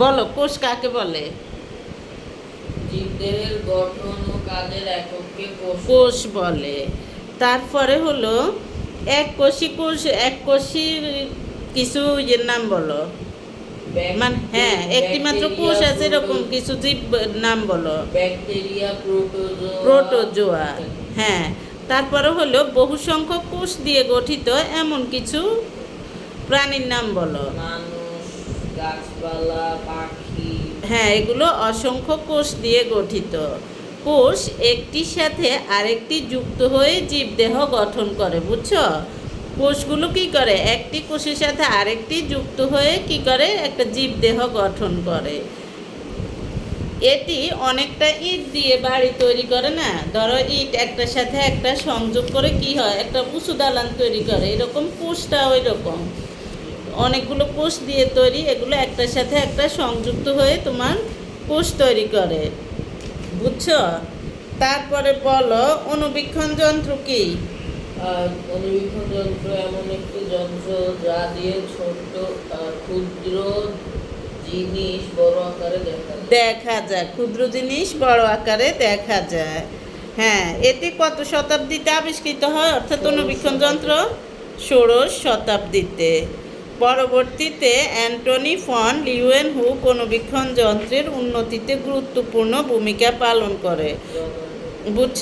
বলো কোষ কাকে বলে? জীবদেহের গঠন ও কাজের একককে কোষ। কোষ বলে। তারপরে হলো এক কোষী কোষ এক কোষীর কিছু ইয়ের নাম বলো। মানে হ্যাঁ একটি মাত্র কোষ আছে এরকম কিছু জীব নাম বলো। Bacteria protozoa. প্রোটোজোয়া হ্যাঁ। তারপরে হলো বহু সংখ্যক কোষ দিয়ে গঠিত এমন কিছু প্রাণীর নাম বলো। গাছপালা, পাখি। হ্যাঁ এগুলো অসংখ্য কোষ দিয়ে গঠিত। কোষ একটির সাথে আরেকটি যুক্ত হয়ে জীবদেহ গঠন করে, বুঝছ? কোষগুলো কি করে? একটি কোষের সাথে আরেকটি যুক্ত হয়ে কি করে? একটা জীবদেহ গঠন করে। এটি অনেকটা ইট দিয়ে বাড়ি তৈরি করে না? ধরো ইট একটার সাথে একটা সংযোগ করে কি হয়? একটা উঁচু দালান তৈরি করে। এরকম কোষটা ওই রকম অনেকগুলো কোষ দিয়ে তৈরি এগুলো একটার সাথে একটা সংযুক্ত হয়ে তোমার কোষ তৈরি করে। বুঝছ? তারপরে বলো অনুবীক্ষণ যন্ত্র কি? অনুবীক্ষণ যন্ত্র এমন একটি যন্ত্র যা দিয়ে ছোট আর ক্ষুদ্র জিনিস বড় আকারে দেখা যায়। দেখা যায়। ক্ষুদ্র জিনিস বড় আকারে দেখা যায়। হ্যাঁ এটি কত শতাব্দীতে আবিষ্কৃত হয়? অর্থাৎ অনুবীক্ষণ যন্ত্র ষোড়শ শতাব্দীতে। পরবর্তীতে অ্যান্টনি ফন লিউয়েন হুক অনুবীক্ষণ যন্ত্রের উন্নতিতে গুরুত্বপূর্ণ ভূমিকা পালন করে। বুঝছ?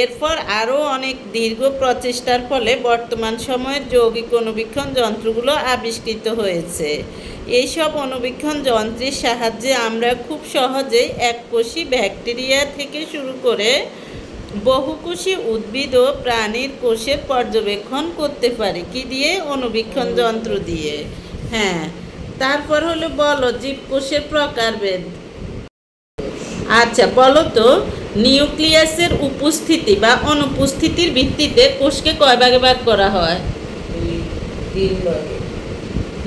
এরপর আরও অনেক দীর্ঘ প্রচেষ্টার ফলে বর্তমান সময়ের যৌগিক অনুবীক্ষণ যন্ত্রগুলো আবিষ্কৃত হয়েছে। এইসব অনুবীক্ষণ যন্ত্রের সাহায্যে আমরা খুব সহজেই এককোষী ব্যাকটেরিয়া থেকে শুরু করে বহুকোষী উদ্ভিদ ও প্রাণীর কোষের পর্যবেক্ষণ করতে পারে। কি দিয়ে? অনুবীক্ষণ যন্ত্র দিয়ে। হ্যাঁ তারপর হলো বলো জীবকোষের প্রকারভেদ। আচ্ছা বলো তো নিউক্লিয়াসের উপস্থিতি বা অনুপস্থিতির ভিত্তিতে কোষকে কয় ভাগে ভাগ করা হয়?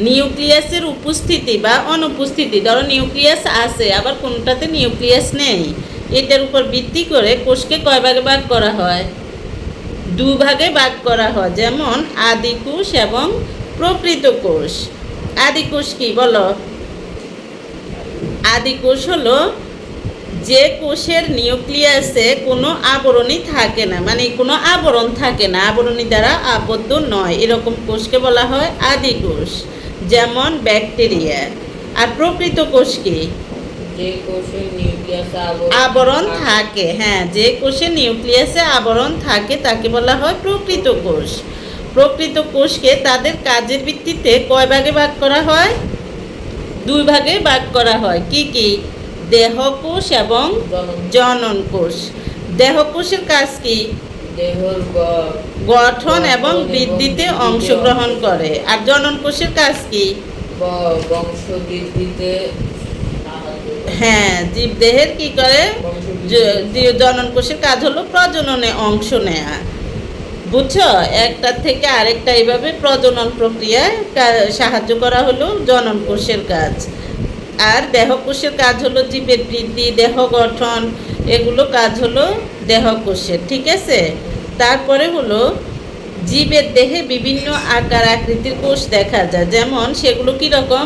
নিউক্লিয়াসের উপস্থিতি বা অনুপস্থিতি ধরো নিউক্লিয়াস আছে আবার কোনটাতে নিউক্লিয়াস নেই? এটার উপর ভিত্তি করে কোষকে কয় ভাগে ভাগ করা হয়? দু ভাগে করা হয়, যেমন আদি কোষ এবং প্রকৃত কোষ। আদি কোষ কি, বলো? আদি কোষ হলো যে কোষের নিউক্লিয়াসে কোনো আবরণই থাকে না মানে কোনো আবরণ থাকে না, আবরণী দ্বারা আবদ্ধ নয়, এরকম কোষকে বলা হয় আদি কোষ, যেমন ব্যাকটেরিয়া। আর প্রকৃত কোষ কি? আবরণ থাকে। হ্যাঁ যে কোষে নিউক্লিয়াসে আবরণ থাকে তাকে বলা হয় প্রকৃত কোষ। প্রকৃত কোষকে তাদের কাজের ভিত্তিতে কয় ভাগে ভাগ করা হয়? দুই ভাগে ভাগ করা হয়। কি কি? দেহকোষ এবং জনন কোষ। দেহকোষের কাজ কি? গঠন এবং বৃদ্ধিতে অংশগ্রহণ করে। আর জনন কোষের কাজ কি? বংশ বৃদ্ধিতে। হ্যাঁ জীবদেহের কি করে? জনন কোষের কাজ হলো প্রজননে অংশ নেয়া। বুঝছ? একটা থেকে আরেকটা এইভাবে প্রজনন প্রক্রিয়ায় সাহায্য করা হলো জনন কোষের কাজ। আর দেহ কোষের কাজ হলো জীবের বৃদ্ধি, দেহ গঠন, এগুলো কাজ হলো দেহ কোষের, ঠিক আছে? তারপরে হলো জীবের দেহে বিভিন্ন আকার আকৃতির কোষ দেখা যায়। যেমন সেগুলো কীরকম?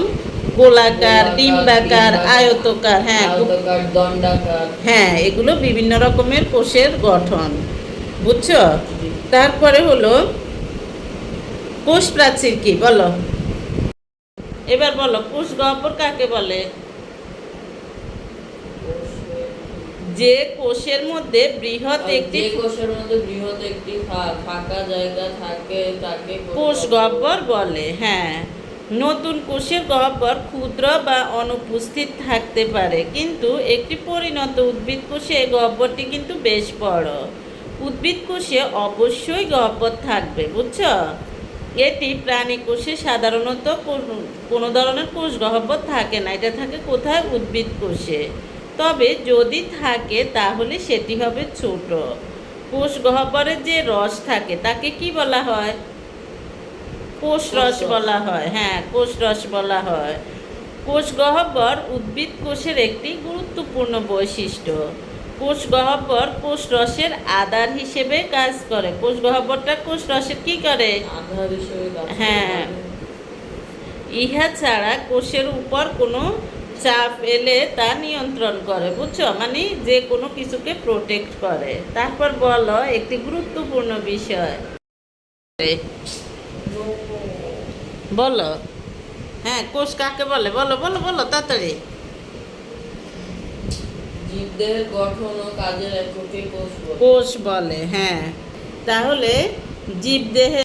গোলাকার ডিম্বাকার আয়তকার হ্যাঁ দণ্ডাকার। হ্যাঁ এগুলো বিভিন্ন রকমের কোষের গঠন বুঝছ? তারপরে হলো কোষ প্রাচীর কি? বলো। এবার বলো কোষ গহ্বর কাকে বলে? যে কোষের মধ্যে বৃহৎ একটি কোষের মধ্যে বৃহৎ একটি ফাঁকা জায়গা থাকে তাকে কোষ গহ্বর বলে হ্যাঁ। নতুন কোষের গহ্বর ক্ষুদ্র বা অনুপস্থিত থাকতে পারে। কিন্তু একটি পরিণত উদ্ভিদ কোষে গহ্বরটি কিন্তু বেশ বড়। উদ্ভিদ কোষে অবশ্যই গহ্বর থাকবে, বুঝছ? এটি প্রাণী কোষে সাধারণত কোনো ধরনের কোষ গহ্বর থাকে না, এটা থাকে কোথায়? উদ্ভিদ কোষে। তবে যদি থাকে, তাহলে সেটি হবে ছোট। কোষ গহ্বরের যে রস থাকে, তাকে কি বলা হয়? কোষ রস বলা হয় হ্যাঁ কোষ রস বলা হয়। কোষ গহ্বর উদ্ভিদ কোষের একটি গুরুত্বপূর্ণ বৈশিষ্ট্য। কোষ গহ্বর কোষ রসের আধার হিসেবে কাজ করে। কোষ গহ্বরটা কোষ রসের কি করে। হ্যাঁ। ইহা ছাড়া কোষের উপর কোনো চাপ এলে তা নিয়ন্ত্রণ করে বুঝছ? মানে যে কোনো কিছুকে প্রোটেক্ট করে। তারপর বলো একটি গুরুত্বপূর্ণ বিষয়। বলো। হ্যাঁ কোষ কাকে বলে? বলো বলো বলো তাড়াতাড়ি। জীবদেহের গঠন ও কাজের এককে কোষ বলে। কোষ বলে হ্যাঁ। তাহলে জীবদেহে